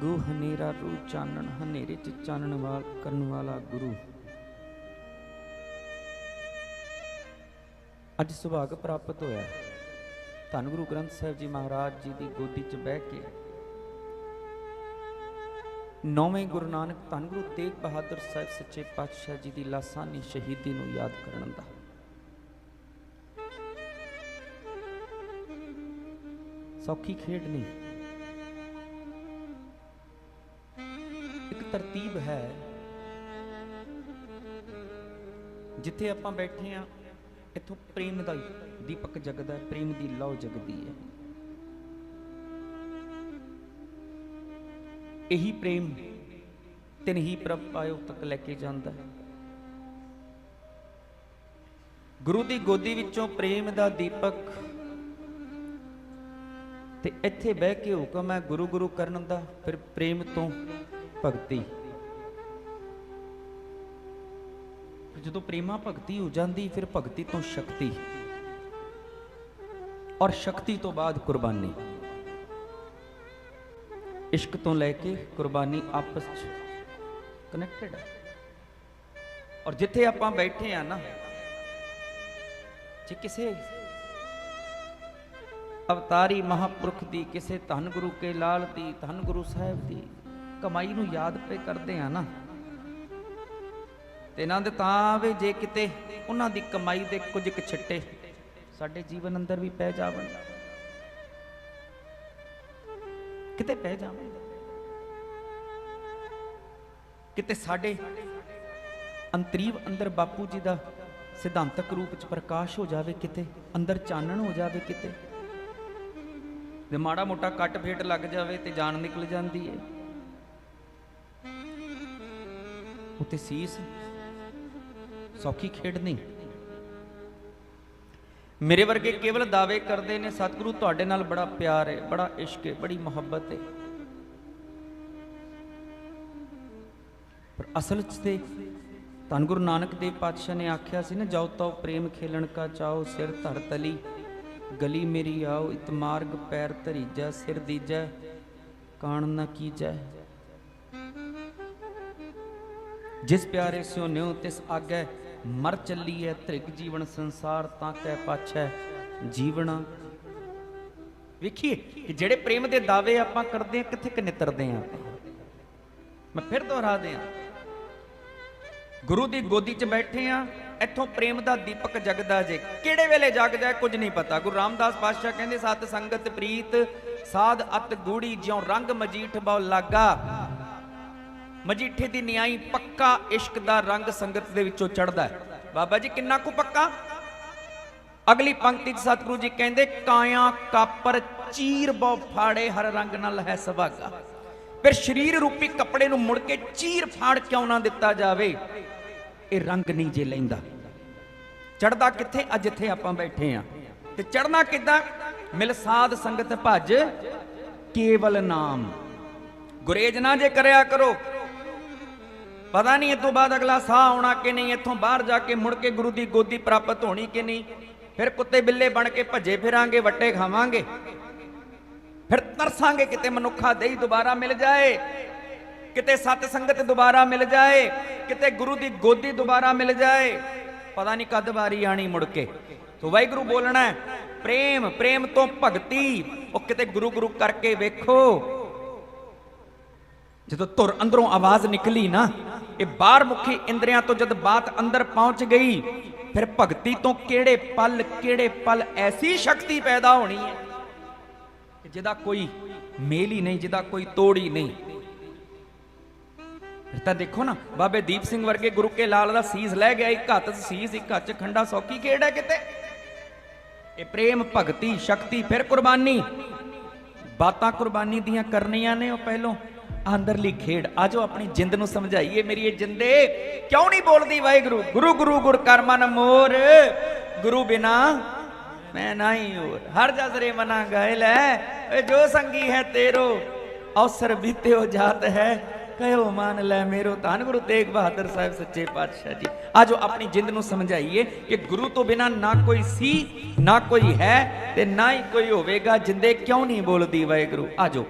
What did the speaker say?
ਗੂ ਹਨੇਰਾ ਰੂ ਚਾਨਣ, ਹਨੇਰੇ ਚ ਚਾਨਣ ਵਾਲ, ਕਰਨ ਵਾਲਾ ਗੁਰੂ। ਅੱਜ ਸੁਭਾਗ ਪ੍ਰਾਪਤ ਹੋਇਆ। ਧੰਨ ਗੁਰੂ ਗ੍ਰੰਥ ਸਾਹਿਬ ਜੀ ਮਹਾਰਾਜ ਜੀ ਦੀ ਗੋਦੀ 'ਚ ਬਹਿ ਕੇ ਨੌਵੇਂ ਗੁਰੂ ਨਾਨਕ ਧੰਨ ਗੁਰੂ ਤੇਗ ਬਹਾਦਰ ਸਾਹਿਬ ਸੱਚੇ ਪਾਤਸ਼ਾਹ ਜੀ ਦੀ ਲਾਸਾਨੀ ਸ਼ਹੀਦੀ ਨੂੰ ਯਾਦ ਕਰਨ ਦਾ। ਸੌਖੀ ਖੇਡ ਨਹੀਂ। ਇੱਕ ਤਰਤੀਬ ਹੈ। ਜਿੱਥੇ ਆਪਾਂ ਬੈਠੇ ਆ, ਇੱਥੋਂ ਪ੍ਰੇਮ ਦਾ ਦੀਪਕ ਜਗਦਾ ਹੈ, ਪ੍ਰੇਮ ਦੀ ਲौ ਜਗਦੀ ਹੈ। ਇਹੀ ਪ੍ਰੇਮ ਤਿਨ ਹੀ ਪ੍ਰਭ ਪਾਇਓ ਤੱਕ ਲੈ ਕੇ ਜਾਂਦਾ ਹੈ। ਗੁਰੂ ਦੀ ਗੋਦੀ ਵਿੱਚੋਂ ਪ੍ਰੇਮ ਦਾ ਦੀਪਕ, ਤੇ ਇੱਥੇ ਬਹਿ ਕੇ ਹੁਕਮ ਹੈ ਗੁਰੂ ਗੁਰੂ ਕਰਨ ਦਾ, ਫਿਰ ਪ੍ਰੇਮ ਤੋਂ ਭਗਤੀ। ਫਿਰ ਜਦੋਂ ਪ੍ਰੇਮਾ ਭਗਤੀ ਹੋ ਜਾਂਦੀ, ਫਿਰ ਭਗਤੀ ਤੋਂ ਸ਼ਕਤੀ। ਔਰ ਸ਼ਕਤੀ ਤੋਂ ਬਾਅਦ ਕੁਰਬਾਨੀ। ਇਸ਼ਕ ਤੋਂ ਲੈ ਕੇ ਕੁਰਬਾਨੀ ਆਪਸ ਚ ਕਨੈਕਟਡ ਹੈ ਔਰ ਜਿੱਥੇ ਆਪਾਂ ਬੈਠੇ ਆ ਨਾ, ਜੇ ਕਿਸੇ ਅਵਤਾਰੀ ਮਹਾਪੁਰਖ ਦੀ, ਕਿਸੇ ਧੰਨ ਗੁਰੂ ਕੇ ਲਾਲ ਦੀ, ਧੰਨ ਗੁਰੂ ਸਾਹਿਬ ਦੀ ਕਮਾਈ ਨੂੰ ਯਾਦ ਪੇ ਕਰਦੇ ਆ ਨਾ। ਤੇ ਇਹਨਾਂ ਦੇ ਤਾਂ ਵੀ ਜੇ ਕਿਤੇ ਉਹਨਾਂ ਦੀ ਕਮਾਈ ਦੇ ਕੁਝ ਕੁ ਛਿੱਟੇ ਸਾਡੇ ਜੀਵਨ ਅੰਦਰ ਵੀ ਪੈ ਜਾਵਣ। ਕਿਤੇ ਪੈ ਜਾਵਣ। ਕਿਤੇ ਸਾਡੇ ਅੰਤਰੀਵ ਅੰਦਰ ਬਾਪੂ ਜੀ ਦਾ ਸਿਧਾਂਤਕ ਰੂਪ ਚ ਪ੍ਰਕਾਸ਼ ਹੋ ਜਾਵੇ ਕਿਤੇ, ਅੰਦਰ ਚਾਨਣ ਹੋ ਜਾਵੇ ਕਿਤੇ। ਜੇ ਮਾੜਾ ਮੋਟਾ ਕੱਟ ਫੇਟ ਲੱਗ ਜਾਵੇ ਤੇ ਜਾਨ ਨਿਕਲ ਜਾਂਦੀ ਹੈ ਉਤੇ ਸੀਸ, ਸੌਖੀ ਖੇਡ ਨਹੀਂ। ਮੇਰੇ ਵਰਗੇ ਕੇਵਲ ਦਾਅਵੇ ਕਰਦੇ ਨੇ, ਸਤਿਗੁਰੂ ਤੁਹਾਡੇ ਨਾਲ ਬੜਾ ਪਿਆਰ ਹੈ, ਬੜਾ ਇਸ਼ਕ ਹੈ, ਬੜੀ ਮੁਹੱਬਤ ਹੈ। ਪਰ ਅਸਲ 'ਚ ਤੇ ਧੰਨ ਗੁਰੂ ਨਾਨਕ ਦੇਵ ਪਾਤਸ਼ਾਹ ਨੇ ਆਖਿਆ ਸੀ ਨਾ, ਜਾਓ ਤਉ ਪ੍ਰੇਮ ਖੇਲਣ ਕਾ ਚਾਓ ਸਿਰ ਧਰ ਤਲੀ, ਗਲੀ ਮੇਰੀ ਆਓ ਇਤਮਾਰਗ ਪੈਰ ਧਰੀਜੈ, ਸਿਰ ਦੀਜੈ, ਕਾਣ ਨਾ ਕੀਜੈ। ਜਿਸ ਪਿਆਰੇ ਸਿਓ ਨਿਉ ਤਿਸ ਆਗੈ ਮਰ ਚੱਲੀਐ ਤ੍ਰਿਗ ਜੀਵਨ ਸੰਸਾਰ ਤਾਂ ਕਹਿ ਪਾਛੈ ਜੀਵਣਾ ਵੇਖੀਏ ਕਿ ਜਿਹੜੇ ਪ੍ਰੇਮ ਦੇ ਦਾਅਵੇ ਆਪਾਂ ਕਰਦੇ ਆ ਕਿੱਥੇ ਕਿ ਆ ਮੈਂ ਫਿਰ ਦੁਹਰਾ ਦਿਆਂ ਗੁਰੂ ਦੀ ਗੋਦੀ 'ਚ ਬੈਠੇ ਆ ਇੱਥੋਂ ਪ੍ਰੇਮ ਦਾ ਦੀਪਕ ਜਗਦਾ ਜੇ। ਕਿਹੜੇ ਵੇਲੇ ਜਗਦਾ ਹੈ, ਕੁਝ ਨਹੀਂ ਪਤਾ। ਗੁਰੂ ਰਾਮਦਾਸ ਪਾਤਸ਼ਾਹ ਕਹਿੰਦੇ ਸਤ ਸੰਗਤ ਪ੍ਰੀਤ ਸਾਧ ਅਤ ਗੂੜੀ ਜਿਉ ਰੰਗ ਮਜੀਠ ਬਹੁ ਲਾਗਾ। ਮਜੀਠੇ ਦੀ ਨਿਆਈ ਪੱਕਾ ਇਸ਼ਕ ਦਾ ਰੰਗ ਸੰਗਤ ਦੇ ਵਿੱਚੋਂ ਚੜਦਾ ਹੈ। ਬਾਬਾ ਜੀ, ਕਿੰਨਾ ਕੁ ਪੱਕਾ? ਅਗਲੀ ਪੰਕਤੀ 'ਚ ਸਤਿਗੁਰੂ ਜੀ ਕਹਿੰਦੇ, ਕਾਇਆ ਕਾਪਰ ਚੀਰ ਬਹੁ ਫਾੜੇ, ਹਰ ਰੰਗ ਨਾਲ ਹੈ ਸੁਭਾਗਾ ਫਿਰ ਸਰੀਰ ਰੂਪੀ ਕੱਪੜੇ ਨੂੰ ਮੁੜ ਕੇ ਚੀਰ ਫਾੜ ਕਿਉਂ ਨਾ ਦਿੱਤਾ ਜਾਵੇ? ਇਹ ਰੰਗ ਨਹੀਂ ਜੇ ਲੈਂਦਾ। ਚੜਦਾ ਕਿੱਥੇ? ਅੱਜ ਜਿੱਥੇ ਆਪਾਂ ਬੈਠੇ ਆ ਤੇ ਚੜਨਾ ਕਿੱਦਾਂ? ਮਿਲ ਸਾਧ ਸੰਗਤ ਭਜ ਕੇਵਲ ਨਾਮ। ਗੁਰੇਜ ਨਾ ਜੇ ਕਰਿਆ ਕਰੋ ਪਤਾ ਨਹੀਂ ਇਹ ਬਾਅਦ ਅਗਲਾ ਸਾਹ ਆਉਣਾ ਕਿ ਨਹੀਂ, ਇੱਥੋਂ ਬਾਹਰ ਜਾ ਕੇ ਮੁੜ ਕੇ ਗੁਰੂ ਦੀ ਗੋਦੀ ਪ੍ਰਾਪਤ ਹੋਣੀ ਕਿ ਨਹੀਂ? ਫਿਰ ਕੁੱਤੇ ਬਿੱਲੇ ਬਣ ਕੇ ਭੱਜੇ ਫਿਰਾਂਗੇ, ਵੱਟੇ ਖਾਵਾਂਗੇ। ਫਿਰ ਤਰਸਾਂਗੇ ਕਿਤੇ ਮਨੁੱਖਾ ਦੇਹੀ ਦੁਬਾਰਾ ਮਿਲ ਜਾਏ, ਕਿਤੇ ਸਤ ਸੰਗਤ ਦੁਬਾਰਾ ਮਿਲ ਜਾਏ, ਕਿਤੇ ਗੁਰੂ ਦੀ ਗੋਦੀ ਦੁਬਾਰਾ ਮਿਲ ਜਾਏ। ਪਤਾ ਨਹੀਂ ਕਦ ਵਾਰੀ ਆਣੀ ਮੁੜ ਕੇ। ਸੋ ਵਾਹਿਗੁਰੂ ਬੋਲਣਾ ਪ੍ਰੇਮ ਪ੍ਰੇਮ ਤੋਂ ਭਗਤੀ, ਉਹ ਕਿਤੇ ਗੁਰੂ ਗੁਰੂ ਕਰਕੇ ਵੇਖੋ। ਜਦੋਂ ਧੁਰ ਅੰਦਰੋਂ ਆਵਾਜ਼ ਨਿਕਲੀ ਨਾ ਇਹ ਬਾਹਰ ਮੁਖੀ ਇੰਦਰੀਆਂ ਤੋਂ ਜਦ ਬਾਤ ਅੰਦਰ ਪਹੁੰਚ ਗਈ, ਫਿਰ ਭਗਤੀ ਤੋਂ ਕਿਹੜੇ ਪਲ ਕਿਹੜੇ ਪਲ ਐਸੀ ਸ਼ਕਤੀ ਪੈਦਾ ਹੋਣੀ ਹੈ ਕਿ ਜਿਹਦਾ ਕੋਈ ਮੇਲ ਹੀ ਨਹੀਂ, ਜਿਹਦਾ ਕੋਈ ਤੋੜ ਹੀ ਨਹੀਂ। ਤਾਂ ਦੇਖੋ ਨਾ, ਬਾਬੇ ਦੀਪ ਸਿੰਘ ਵਰਗੇ ਗੁਰੂ ਕੇ ਲਾਲ ਦਾ ਸੀਸ ਲੈ ਗਿਆ, ਇੱਕ ਹੱਥ 'ਚ ਸੀਸ, ਇੱਕ ਹੱਥ 'ਚ ਖੰਡਾ ਸੌਕੀ ਖੇਡ ਹੈ ਕਿਤੇ? ਇਹ ਪ੍ਰੇਮ, ਭਗਤੀ, ਸ਼ਕਤੀ, ਫਿਰ ਕੁਰਬਾਨੀ। ਬਾਤਾਂ ਕੁਰਬਾਨੀ ਦੀਆਂ ਕਰਨੀਆਂ ਨੇ ਉਹ ਪਹਿਲੋਂ। ਆਂਦਰਲੀ ਖੇਡ। ਆਜੋ ਆਪਣੀ ਜਿੰਦ ਨੂੰ ਸਮਝਾਈਏ। ਮੇਰੀ ਇਹ ਜਿੰਦੇ ਕਿਉਂ ਨਹੀਂ ਬੋਲਦੀ ਵਾਹਿਗੁਰੂ? ਗੁਰੂ ਗੁਰੂ ਗੁਰ ਕਰ ਮਨ ਮੋਰ। ਗੁਰੂ ਬਿਨਾ ਮੈਂ ਨਹੀਂ ਹੋਰ। ਹਰ ਜਸਰੇ ਮਨਾ ਗਏ ਲੈ। ਏ ਜੋ ਸੰਗੀ ਹੈ ਤੇਰੋ, ਅਵਸਰ ਬੀਤਿਓ ਜਾਤ ਹੈ। ਕਹਿਓ ਮੰਨ ਲੈ ਮੇਰੋ ਧੰਨ। ਗੁਰੂ ਤੇਗ ਬਹਾਦਰ ਸਾਹਿਬ ਸੱਚੇ ਪਾਤਸ਼ਾਹ ਜੀ। ਆਜੋ ਆਪਣੀ ਜਿੰਦ ਨੂੰ ਸਮਝਾਈਏ ਕਿ ਗੁਰੂ ਤੋਂ ਬਿਨਾ ਨਾ ਕੋਈ ਸੀ, ਨਾ ਕੋਈ ਹੈ ਤੇ ਨਾ ਹੀ ਕੋਈ ਹੋਵੇਗਾ। ਜਿੰਦੇ ਕਿਉਂ ਨਹੀਂ ਬੋਲਦੀ ਵਾਹਿਗੁਰੂ? ਆਜੋ